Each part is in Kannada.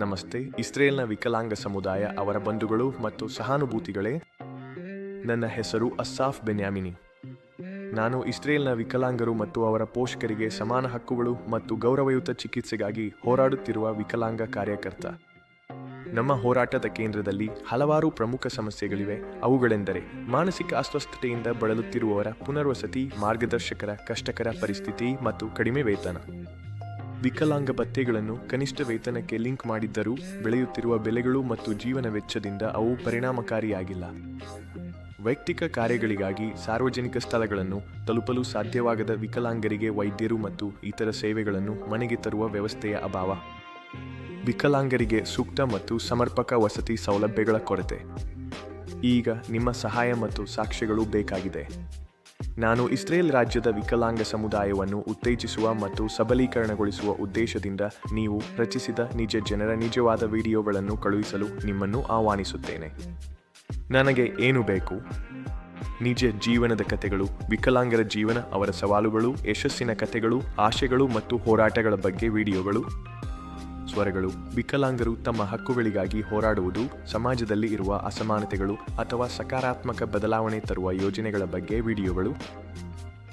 ನಮಸ್ತೆ. ಇಸ್ರೇಲ್ನ ವಿಕಲಾಂಗ ಸಮುದಾಯ, ಅವರ ಬಂಧುಗಳು ಮತ್ತು ಸಹಾನುಭೂತಿಗಳೇ, ನನ್ನ ಹೆಸರು ಅಸ್ಸಾಫ್ ಬೆನ್ಯಾಮಿನಿ. ನಾನು ಇಸ್ರೇಲ್ನ ವಿಕಲಾಂಗರು ಮತ್ತು ಅವರ ಪೋಷಕರಿಗೆ ಸಮಾನ ಹಕ್ಕುಗಳು ಮತ್ತು ಗೌರವಯುತ ಚಿಕಿತ್ಸೆಗಾಗಿ ಹೋರಾಡುತ್ತಿರುವ ವಿಕಲಾಂಗ ಕಾರ್ಯಕರ್ತ. ನಮ್ಮ ಹೋರಾಟದ ಕೇಂದ್ರದಲ್ಲಿ ಹಲವಾರು ಪ್ರಮುಖ ಸಮಸ್ಯೆಗಳಿವೆ. ಅವುಗಳೆಂದರೆ, ಮಾನಸಿಕ ಅಸ್ವಸ್ಥತೆಯಿಂದ ಬಳಲುತ್ತಿರುವವರ ಪುನರ್ವಸತಿ, ಮಾರ್ಗದರ್ಶಕರ ಕಷ್ಟಕರ ಪರಿಸ್ಥಿತಿ ಮತ್ತು ಕಡಿಮೆ ವೇತನ. ವಿಕಲಾಂಗ ಭತ್ಯೆಗಳನ್ನು ಕನಿಷ್ಠ ವೇತನಕ್ಕೆ ಲಿಂಕ್ ಮಾಡಿದ್ದರೂ ಬೆಳೆಯುತ್ತಿರುವ ಬೆಲೆಗಳು ಮತ್ತು ಜೀವನ ವೆಚ್ಚದಿಂದ ಅವು ಪರಿಣಾಮಕಾರಿಯಾಗಿಲ್ಲ. ವೈಯಕ್ತಿಕ ಕಾರ್ಯಗಳಿಗಾಗಿ ಸಾರ್ವಜನಿಕ ಸ್ಥಳಗಳನ್ನು ತಲುಪಲು ಸಾಧ್ಯವಾಗದ ವಿಕಲಾಂಗರಿಗೆ ವೈದ್ಯರು ಮತ್ತು ಇತರ ಸೇವೆಗಳನ್ನು ಮನೆಗೆ ತರುವ ವ್ಯವಸ್ಥೆಯ ಅಭಾವ. ವಿಕಲಾಂಗರಿಗೆ ಸೂಕ್ತ ಮತ್ತು ಸಮರ್ಪಕ ವಸತಿ ಸೌಲಭ್ಯಗಳ ಕೊರತೆ. ಈಗ ನಿಮ್ಮ ಸಹಾಯ ಮತ್ತು ಸಾಕ್ಷ್ಯಗಳು ಬೇಕಾಗಿದೆ. ನಾನು ಇಸ್ರೇಲ್ ರಾಜ್ಯದ ವಿಕಲಾಂಗ ಸಮುದಾಯವನ್ನು ಉತ್ತೇಜಿಸುವ ಮತ್ತು ಸಬಲೀಕರಣಗೊಳಿಸುವ ಉದ್ದೇಶದಿಂದ ನೀವು ರಚಿಸಿದ ನಿಜ ಜನರ ನಿಜವಾದ ವಿಡಿಯೋಗಳನ್ನು ಕಳುಹಿಸಲು ನಿಮ್ಮನ್ನು ಆಹ್ವಾನಿಸುತ್ತೇನೆ. ನನಗೆ ಏನು ಬೇಕು? ನಿಜ ಜೀವನದ ಕಥೆಗಳು, ವಿಕಲಾಂಗರ ಜೀವನ, ಅವರ ಸವಾಲುಗಳು, ಯಶಸ್ಸಿನ ಕಥೆಗಳು, ಆಶೆಗಳು ಮತ್ತು ಹೋರಾಟಗಳ ಬಗ್ಗೆ ವಿಡಿಯೋಗಳು. ಸ್ವರಗಳು ವಿಕಲಾಂಗರು ತಮ್ಮ ಹಕ್ಕುಗಳಿಗಾಗಿ ಹೋರಾಡುವುದು, ಸಮಾಜದಲ್ಲಿ ಇರುವ ಅಸಮಾನತೆಗಳು ಅಥವಾ ಸಕಾರಾತ್ಮಕ ಬದಲಾವಣೆ ತರುವ ಯೋಜನೆಗಳ ಬಗ್ಗೆ ವಿಡಿಯೋಗಳು.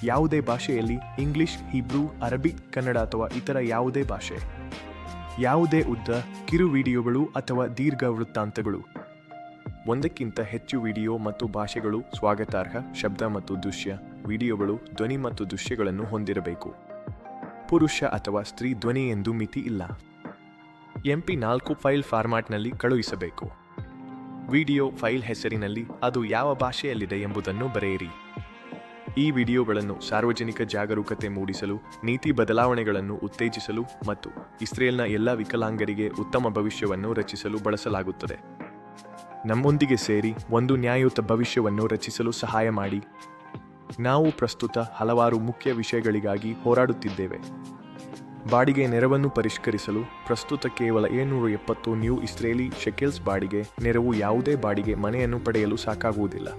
ಯಾವುದೇ ಭಾಷೆಯಲ್ಲಿ ಇಂಗ್ಲಿಷ್, ಹಿಬ್ರೂ ಅರಬಿಕ್ ಕನ್ನಡ ಅಥವಾ ಇತರ ಯಾವುದೇ ಭಾಷೆ. ಯಾವುದೇ ಉದ್ದ, ಕಿರು ವಿಡಿಯೋಗಳು ಅಥವಾ ದೀರ್ಘ ವೃತ್ತಾಂತಗಳು. ಒಂದಕ್ಕಿಂತ ಹೆಚ್ಚು ವಿಡಿಯೋ ಮತ್ತು ಭಾಷೆಗಳು ಸ್ವಾಗತಾರ್ಹ, ಶಬ್ದ ಮತ್ತು ದೃಶ್ಯ, ವಿಡಿಯೋಗಳು ಧ್ವನಿ ಮತ್ತು ದೃಶ್ಯಗಳನ್ನು ಹೊಂದಿರಬೇಕು. ಪುರುಷ ಅಥವಾ ಸ್ತ್ರೀ ಧ್ವನಿ ಎಂದು ಮಿತಿ ಇಲ್ಲ. ಎಂಪಿ ನಾಲ್ಕು ಫೈಲ್ ಫಾರ್ಮ್ಯಾಟ್ನಲ್ಲಿ ಕಳುಹಿಸಬೇಕು. ವಿಡಿಯೋ ಫೈಲ್ ಹೆಸರಿನಲ್ಲಿ ಅದು ಯಾವ ಭಾಷೆಯಲ್ಲಿದೆ ಎಂಬುದನ್ನು ಬರೆಯಿರಿ. ಈ ವಿಡಿಯೋಗಳನ್ನು ಸಾರ್ವಜನಿಕ ಜಾಗರೂಕತೆ ಮೂಡಿಸಲು, ನೀತಿ ಬದಲಾವಣೆಗಳನ್ನು ಉತ್ತೇಜಿಸಲು ಮತ್ತು ಇಸ್ರೇಲ್ನ ಎಲ್ಲ ವಿಕಲಾಂಗರಿಗೆ ಉತ್ತಮ ಭವಿಷ್ಯವನ್ನು ರಚಿಸಲು ಬಳಸಲಾಗುತ್ತದೆ. ನಮ್ಮೊಂದಿಗೆ ಸೇರಿ ಒಂದು ನ್ಯಾಯಯುತ ಭವಿಷ್ಯವನ್ನು ರಚಿಸಲು ಸಹಾಯ ಮಾಡಿ. ನಾವು ಪ್ರಸ್ತುತ ಹಲವಾರು ಮುಖ್ಯ ವಿಷಯಗಳಿಗಾಗಿ ಹೋರಾಡುತ್ತಿದ್ದೇವೆ. ಬಾಡಿಗೆ ನೆರವನ್ನು ಪರಿಷ್ಕರಿಸಲು ಪ್ರಸ್ತುತ ಕೇವಲ ಏಳ್ನೂರ ಎಪ್ಪತ್ತು ನ್ಯೂ ಇಸ್ರೇಲಿ ಶೆಕೆಲ್ಸ್ ಬಾಡಿಗೆ, ನೆರವು ಯಾವುದೇ ಬಾಡಿಗೆ ಮನೆಯನ್ನು ಪಡೆಯಲು ಸಾಕಾಗುವುದಿಲ್ಲ.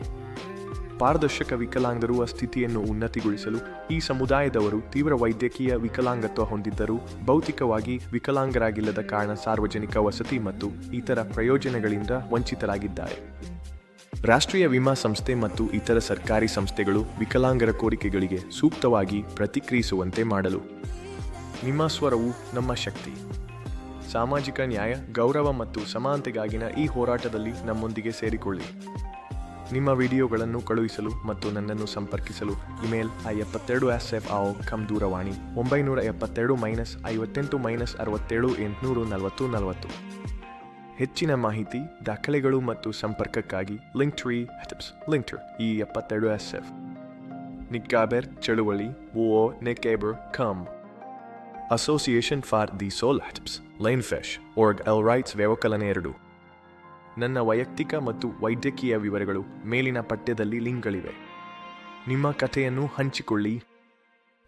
ಪಾರದರ್ಶಕ ವಿಕಲಾಂಗರು ಸ್ಥಿತಿಯನ್ನು ಉನ್ನತಿಗೊಳಿಸಲು ಈ ಸಮುದಾಯದವರು ತೀವ್ರ ವೈದ್ಯಕೀಯ ವಿಕಲಾಂಗತ್ವ ಹೊಂದಿದ್ದರೂ ಭೌತಿಕವಾಗಿ ವಿಕಲಾಂಗರಾಗಿಲ್ಲದ ಕಾರಣ ಸಾರ್ವಜನಿಕ ವಸತಿ ಮತ್ತು ಇತರ ಪ್ರಯೋಜನಗಳಿಂದ ವಂಚಿತರಾಗಿದ್ದಾರೆ. ರಾಷ್ಟ್ರೀಯ ವಿಮಾ ಸಂಸ್ಥೆ ಮತ್ತು ಇತರ ಸರ್ಕಾರಿ ಸಂಸ್ಥೆಗಳು ವಿಕಲಾಂಗರ ಕೋರಿಕೆಗಳಿಗೆ ಸೂಕ್ತವಾಗಿ ಪ್ರತಿಕ್ರಿಯಿಸುವಂತೆ ಮಾಡಲು ನಿಮ್ಮ ಸ್ವರವು ನಮ್ಮ ಶಕ್ತಿ. ಸಾಮಾಜಿಕ ನ್ಯಾಯ, ಗೌರವ ಮತ್ತು ಸಮಾನತೆಗಾಗಿನ ಈ ಹೋರಾಟದಲ್ಲಿ ನಮ್ಮೊಂದಿಗೆ ಸೇರಿಕೊಳ್ಳಿ. ನಿಮ್ಮ ವಿಡಿಯೋಗಳನ್ನು ಕಳುಹಿಸಲು ಮತ್ತು ನನ್ನನ್ನು ಸಂಪರ್ಕಿಸಲು ಇಮೇಲ್ ಐ ಎಪ್ಪತ್ತೆರಡು ಎಸ್ ಎಫ್ ಆಒ ಕಮ್ ದೂರವಾಣಿ ಒಂಬೈನೂರ ಎಪ್ಪತ್ತೆರಡು ಮೈನಸ್ ಐವತ್ತೆಂಟು ಮೈನಸ್ ಅರವತ್ತೇಳು ಎಂಟುನೂರು ನಲವತ್ತು ನಲವತ್ತು ಹೆಚ್ಚಿನ ಮಾಹಿತಿ, ದಾಖಲೆಗಳು ಮತ್ತು ಸಂಪರ್ಕಕ್ಕಾಗಿ ಲಿಂಕ್ ಟ್ರೀ ಟಿಪ್ಸ್ ಲಿಂಕ್ ಈ ಎಪ್ಪತ್ತೆರಡು ಎಸ್ ಎಫ್ ನಿಕ್ಕಾಬೆರ್, ಚಳುವಳಿ ಓ ನೆಕೇಬರ್ com. Association for the soul line ಫೆಶ್ ಓರ್ಗ್ ಎಲ್ ರೈಟ್ಸ್ ಎರಡು ನನ್ನ ವೈಯಕ್ತಿಕ ಮತ್ತು ವೈದ್ಯಕೀಯ ವಿವರಗಳು ಮೇಲಿನ ಪಠ್ಯದಲ್ಲಿ ಲಿಂಕ್ಗಳಿವೆ. ನಿಮ್ಮ ಕಥೆಯನ್ನು ಹಂಚಿಕೊಳ್ಳಿ.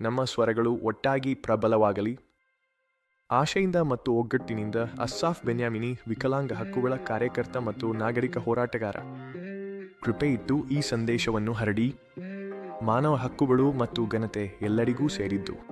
ನಮ್ಮ ಸ್ವರಗಳು ಒಟ್ಟಾಗಿ ಪ್ರಬಲವಾಗಲಿ. ಆಶೆಯಿಂದ ಮತ್ತು ಒಗ್ಗಟ್ಟಿನಿಂದ ಅಸ್ಸಾಫ್ ಬೆನ್ಯಾಮಿನಿ ವಿಕಲಾಂಗ ಹಕ್ಕುಗಳ ಕಾರ್ಯಕರ್ತ ಮತ್ತು ನಾಗರಿಕ ಹೋರಾಟಗಾರ. ಕೃಪೆ ಇಟ್ಟು ಈ ಸಂದೇಶವನ್ನು ಹರಡಿ. ಮಾನವ ಹಕ್ಕುಗಳು ಮತ್ತು ಘನತೆ ಎಲ್ಲರಿಗೂ ಸೇರಿದ್ದು.